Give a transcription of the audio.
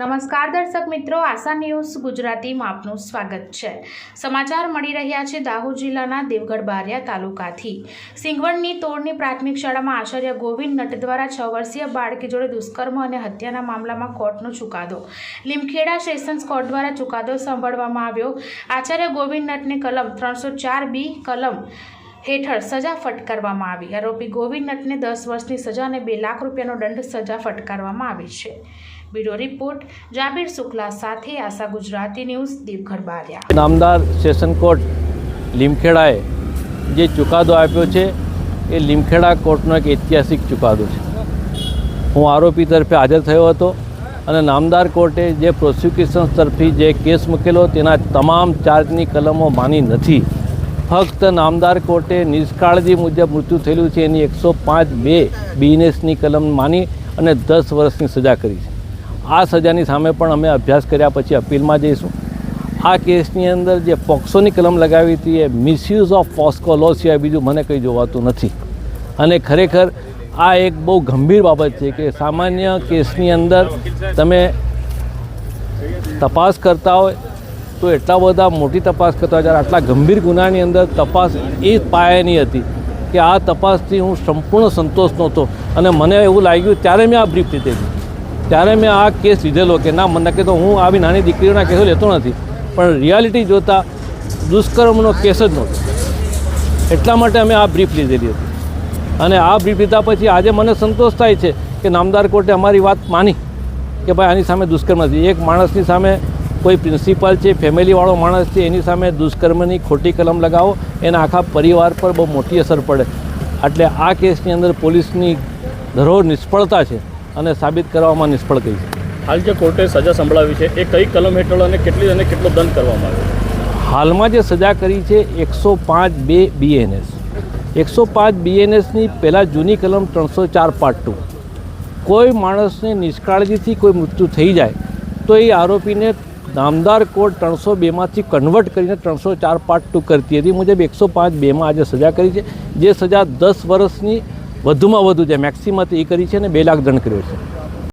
નમસ્કાર દર્શક મિત્રો, આશા ન્યૂઝ ગુજરાતીમાં આપનું સ્વાગત છે. સમાચાર મળી રહ્યા છે દાહોદ જિલ્લાના દેવગઢ બારિયા તાલુકાથી. સિંગવણની તોડની પ્રાથમિક શાળામાં આચાર્ય ગોવિંદ નટ દ્વારા છ વર્ષીય બાળકી જોડે દુષ્કર્મ અને હત્યાના મામલામાં કોર્ટનો ચુકાદો. લીમખેડા સેશન્સ કોર્ટ દ્વારા ચુકાદો સાંભળવામાં આવ્યો. આચાર્ય ગોવિંદ નટને કલમ ત્રણસો ચાર બી, કલમ હેઠળ સજા ફટકારવામાં આવી. આરોપી ગોવિંદ નટને દસ વર્ષની સજા અને બે લાખ રૂપિયાનો દંડ સજા ફટકારવામાં આવી છે. બ્યુરો રિપોર્ટ, જાબીર શુક્લા સાથે આશા ગુજરાતી ન્યૂઝ દેવઘર બારિયા. નામદાર સેશન કોર્ટ લીમખેડાએ જે ચુકાદો આપ્યો છે, એ લીમખેડા કોર્ટનો એક ઐતિહાસિક ચુકાદો છે. હું આરોપી તરફે હાજર થયો હતો અને નામદાર કોર્ટે જે પ્રોસિક્યુશન તરફથી જે કેસ મૂકેલો, તેના તમામ ચાર્જની કલમો માની નથી. ફક્ત નામદાર કોર્ટે નિષ્કાળજી મુજબ મૃત્યુ થયેલું છે એની એકસો પાંચ બે બીએનએસની કલમ માની અને દસ વર્ષની સજા કરી છે. આ સજાની સામે પણ અમે અભ્યાસ કર્યા પછી અપીલમાં જઈશું. આ કેસની અંદર જે પોક્સોની કલમ લગાવી હતી એ મિસયુઝ ઓફ પોસ્કો લો સિવાય બીજું મને કંઈ જોવાતું નથી. અને ખરેખર આ એક બહુ ગંભીર બાબત છે કે સામાન્ય કેસની અંદર તમે તપાસ કરતા હોય તો એટલા બધા મોટી તપાસ કરતા જ્યારે આટલા ગંભીર ગુનાની અંદર તપાસ એ પાયાની હતી કે આ તપાસથી હું સંપૂર્ણ સંતોષ નહોતો. અને મને એવું લાગ્યું, ત્યારે મેં આ બ્રીફ લીધેલી ત્યારે મેં આ કેસ લીધેલો કે ના, મને કે તો હું આવી નાની દીકરીઓના કેસો લેતો નથી. પણ રિયાલિટી જોતાં દુષ્કર્મનો કેસ જ નહોતો. એટલા માટે અમે આ બ્રીફ લીધેલી હતી. અને આ બ્રીફ લીધા પછી આજે મને સંતોષ થાય છે કે નામદાર કોર્ટે અમારી વાત માની કે ભાઈ આની સામે દુષ્કર્મ નથી એક માણસની સામે કોઈ પ્રિન્સિપાલ છે ફેમિલીવાળો માણસ છે એની સામે દુષ્કર્મની ખોટી કલમ લગાવો એના આખા પરિવાર પર બહુ મોટી અસર પડે. એટલે આ કેસની અંદર પોલીસની ધરોહર નિષ્ફળતા છે અને સાબિત કરવામાં નિષ્ફળ ગઈ છે. હાલ જે કોર્ટે સજા સંભળાવી છે એ કઈ કલમ હેઠળ અને કેટલી અને કેટલો દંડ કરવામાં આવ્યો? હાલમાં જે સજા કરી છે એકસો પાંચ બે બીએનએસ એકસો પાંચ બીએનએસની પહેલાં જૂની કલમ ત્રણસો ચાર પાર્ટ ટુ કોઈ માણસને નિષ્કાળજીથી કોઈ મૃત્યુ થઈ જાય તો એ આરોપીને નામદાર કોર્ટ ત્રણસો બેમાંથી કન્વર્ટ કરીને ત્રણસો ચાર પાર્ટ ટુ કરતી હતી. મુજબ એકસો પાંચ બેમાં આજે સજા કરી છે. જે સજા દસ વર્ષની વધુમાં વધુ જે મેક્સિમમ એ કરી છે અને બે લાખ દંડ કર્યો છે.